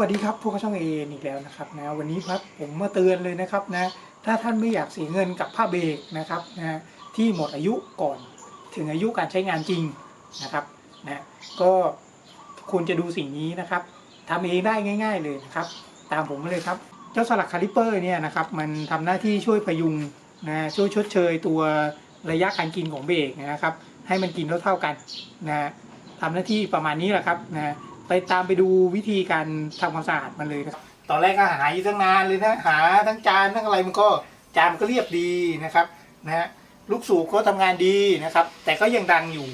วัสดีครับพวกช่องเออีกแล้วนะครับนะวันนี้ครับผมมาเตือนเลยนะครับนะถ้าท่านไม่อยากเสียเงินกับผ้าเบรกนะครับนะที่หมดอายุก่อนถึงอายุการใช้งานจริงนะครับนะก็ควรจะดูสิ่งนี้นะครับทำเองได้ง่าย ๆเลยนะครับ ตามผมมาเลยครับ เจ้าสลักคาลิเปอร์เนี่ยนะครับมันทำหน้าที่ช่วยพยุงนะช่วยชดเชยตัวระยะการกินของเบรกนะครับ ให้มันกินเท่าๆกันนะทำหน้าที่ประมาณนี้แหละครับนะ ไปตามไปดูวิธีการทำความสะอาดมันเลยนะครับตอนแรกก็หาอยู่ตั้งนานเลยนะหาทั้งจานทั้งอะไรมันก็จานมันก็เรียบดีนะครับนะฮะลูกสูบก็ทำงานดีนะครับ แต่ก็ยังดังอยู่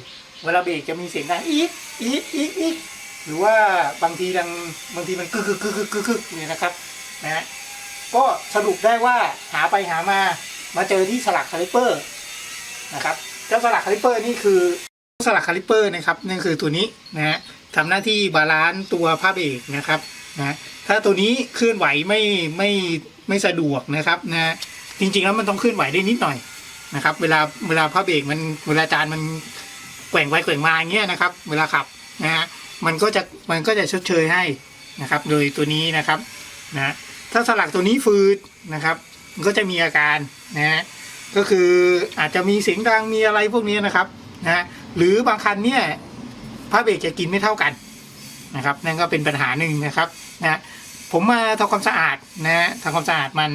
เวลาเบรกจะมีเสียงดังอีกอีกอีกอีกหรือว่าบางทีดังบางทีมันกึกกึกกึกกึกกึกเนี่ยนะครับนะฮะก็สรุปได้ว่าหาไปหามามาเจอที่สลักคาลิเปอร์นะครับเจ้าสลักคาลิเปอร์นี่คือสลักคาลิเปอร์นะครับนั่นคือตัวนี้นะฮะ ทำหน้าที่บาลานซ์ตัวผ้าเบรกนะครับนะถ้าตัวนี้เคลื่อนไหวไม่ไม่ไม่สะดวกนะครับนะจริงๆแล้วมันต้องเคลื่อนไหวได้นิดหน่อยนะครับ เวลาเวลาผ้าเบรกมันเวลาจานมันแกว่งไปแกว่งมาอย่างเงี้ยนะครับ เวลาขับนะฮะมันก็จะมันก็จะชดเชยให้นะครับ โดยตัวนี้นะครับนะถ้าสลักตัวนี้ฟืดนะครับมันก็จะมีอาการนะฮะก็คืออาจจะมีเสียงดังมีอะไรพวกนี้นะครับนะหรือบางคันเนี่ย ผ้าเบรกจะกินไม่เท่ากันนะครับ นั่นก็เป็นปัญหาหนึ่งนะครับนะผมมาทำความสะอาดนะทำความสะอาดมัน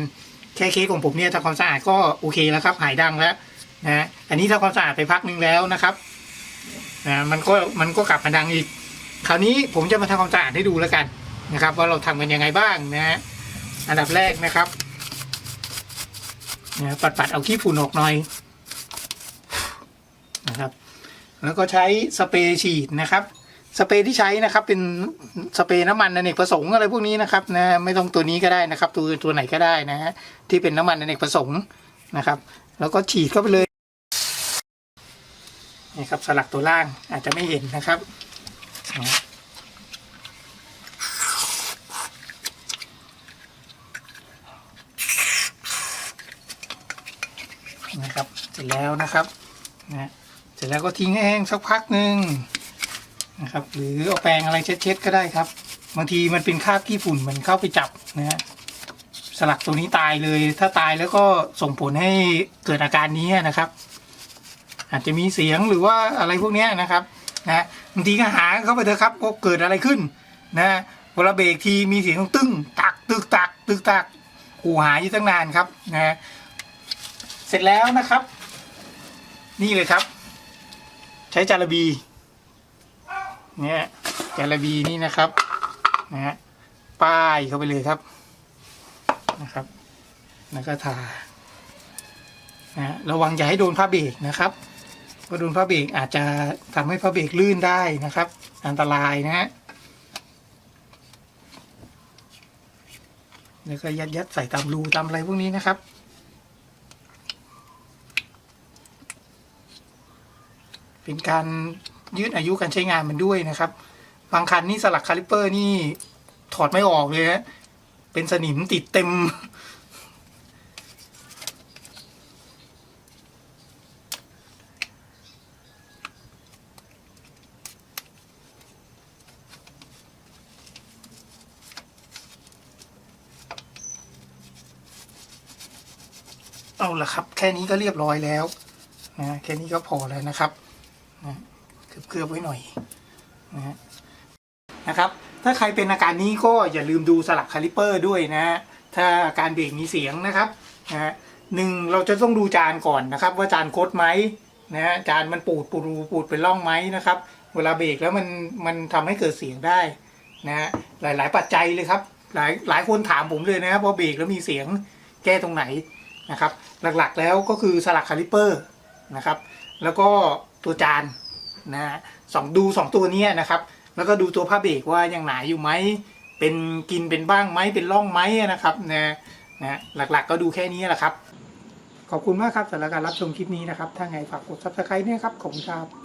แค่เคสของผมเนี่ยทำความสะอาดก็โอเคแล้วครับ หายดังแล้วนะอันนี้ทำความสะอาดไปพักหนึ่งแล้วนะครับนะมันก็มันก็กลับมาดังอีก คราวนี้ผมจะมาทำความสะอาดให้ดูแล้วกันนะครับ ว่าเราทำกันยังไงบ้างนะอันดับแรกนะครับนะปัดปัดๆเอาขี้ฝุ่นออกหน่อยนะครับ แล้วก็ใช้สเปรย์ฉีดนะครับสเปรย์ที่ใช้นะครับเป็นสเปรย์น้ำมันอเนกประสงค์อะไรพวกนี้นะครับนะไม่ต้องตัวนี้ก็ได้นะครับ ตัวตัวไหนก็ได้นะฮะที่เป็นน้ำมันอเนกประสงค์นะครับ แล้วก็ฉีดเข้าไปเลยนี่ครับสลักตัวล่างอาจจะไม่เห็นนะครับนะครับเสร็จแล้วนะครับนะ ร็จแล้วก็ทิ้งให้แห้งสักพักหนึ่งนะครับ หรือเอาแปรงอะไรเช็ดๆก็ได้ครับ บางทีมันเป็นคราบขี้ฝุ่นมันเข้าไปจับนะฮะสลักตัวนี้ตายเลย ถ้าตายแล้วก็ส่งผลให้เกิดอาการนี้นะครับ อาจจะมีเสียงหรือว่าอะไรพวกนี้นะครับนะบางทีก็หาเข้าไปเถอะครับว่าเกิดอะไรขึ้นนะเวลาเบรกทีมีเสียงตึ้งตักตึกตักตึกตักกูหาอยู่ตั้งนานครับนะเสร็จแล้วนะครับ นี่เลยครับ ใช้จาระบีเนี่ยจาระบีนี่นะครับนะฮะป้ายเข้าไปเลยครับนะครับ แล้วก็ทานะฮะระวังอย่าให้โดนผ้าเบรกนะครับเพราะโดนผ้าเบรกอาจจะทำให้ผ้าเบรกลื่นได้นะครับ อันตรายนะฮะแล้วก็ยัดยัดใส่ตามรูตามอะไรพวกนี้นะครับ เป็นการยืดอายุการใช้งานมันด้วยนะครับ บางคันนี่สลักคาลิปเปอร์นี่ถอดไม่ออกเลยฮะเป็นสนิมติดเต็ม เอาละครับ แค่นี้ก็เรียบร้อยแล้วนะแค่นี้ก็พอแล้วนะครับ นะเคลือบๆไว้หน่อยนะฮะนะครับ ถ้าใครเป็นอาการนี้ก็อย่าลืมดูสลักคาลิเปอร์ด้วยนะถ้าการเบรกมีเสียงนะครับนะฮะหนึ่งเราจะต้องดูจานก่อนนะครับ ว่าจานโคดไหมนะฮะจานมันปูดปูดรูปูดเป็นร่องไหมนะครับ เวลาเบรกแล้วมันมันทำให้เกิดเสียงได้นะฮะหลาย ๆ ปัจจัยเลยครับ หลายหลายคนถามผมเลยนะครับว่าเบรกแล้วมีเสียงแก้ตรงไหนนะครับ หลักๆแล้วก็คือสลักคาลิเปอร์ นะครับ แล้วก็ตัวจานนะฮะสองดูสองตัวนี้นะครับ แล้วก็ดูตัวผ้าเบรกว่ายังหนาอยู่ไหมเป็นกินเป็นบ้างไหมเป็นร่องไหมนะครับนะนะหลักๆก็ดูแค่นี้แหละครับ ขอบคุณมากครับสำหรับการรับชมคลิปนี้นะครับ ถ้าไงฝากกด subscribe เนี่ยครับขอบคุณครับ